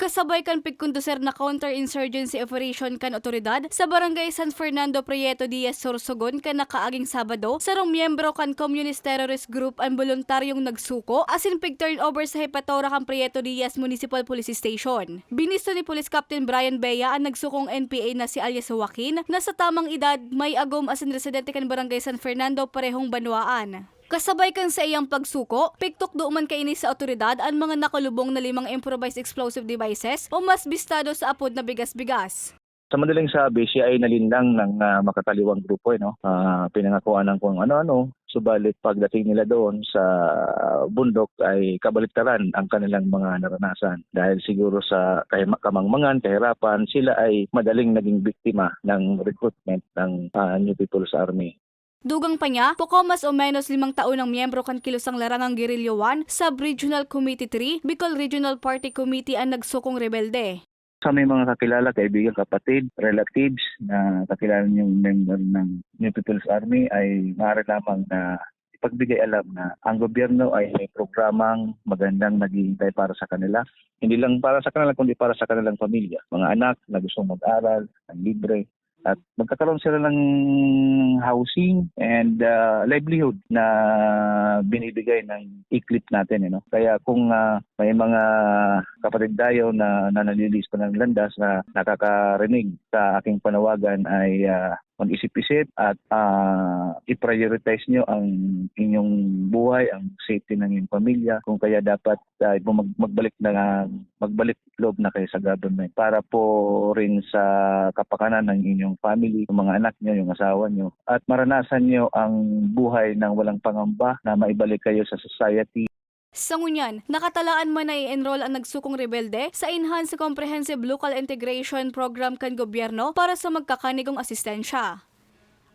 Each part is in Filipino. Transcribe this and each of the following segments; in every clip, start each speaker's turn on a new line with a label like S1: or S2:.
S1: Kasabay kan pigkunduser na counterinsurgency operation kan otoridad sa barangay San Fernando Prieto Diaz Sorsogon kan nakaaging Sabado sarong miyembro kan Communist Terrorist Group ang voluntaryong nagsuko asin pig turnover sa Hepatora kan Prieto Diaz Municipal Police Station. Binisto ni Police Captain Brian Bea ang nagsukong NPA na si alias Joaquin na sa tamang edad may agom asin residente kan barangay San Fernando parehong banwaan. Kasabay kan sa iyang pagsuko, piktok duman kaini sa otoridad ang mga nakalubong na limang improvised explosive devices o mas bistado sa apod na bigas-bigas.
S2: Sa madaling sabi, siya ay nalindang ng ah, makataliwang grupo. Eh, no? Ah, pinangakuan ng kung ano-ano. Subalit pagdating nila doon sa bundok ay kabaliktaran ang kanilang mga naranasan. Dahil siguro sa kay- kamangmangan, kahirapan, sila ay madaling naging biktima ng recruitment ng ah, New People's Army.
S1: Dugang pa niya, poko mas o menos limang taon ng miyembro kan kilusang larangang 1, Sub-Regional Committee 3, Bicol Regional Party Committee ang nagsukong rebelde.
S2: Sa may mga kakilala, kaibigan, kapatid, relatives na kakilala niyong member ng New People's Army ay maaari lamang na ipagbigay alam na ang gobyerno ay may programang magandang naghihintay para sa kanila. Hindi lang para sa kanila, kundi para sa kanilang pamilya. Mga anak na gustong mag-aral, ng libre, at magkakaroon sila ng housing and uh, livelihood na binibigay ng iklip natin. You know? Kaya kung uh, may mga kapatid tayo na, na nalilis pa ng landas na nakakarinig sa aking panawagan ay uh, mag-isip-isip at uh, i-prioritize nyo ang inyong buhay, ang safety ng inyong pamilya. Kung kaya dapat uh, mag- magbalik na magbalik loob na kayo sa government para po rin sa kapakanan ng inyong family, yung mga anak nyo, yung asawa nyo at maranasan nyo ang buhay ng walang pangamba na maibalik kayo sa society
S1: Sa ngunyan, nakatalaan man na i-enroll ang nagsukong rebelde sa Enhanced Comprehensive Local Integration Program kan gobyerno para sa magkakanigong asistensya.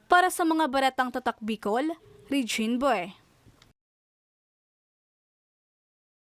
S1: Para sa mga baratang tatak Bicol, Regine Boy.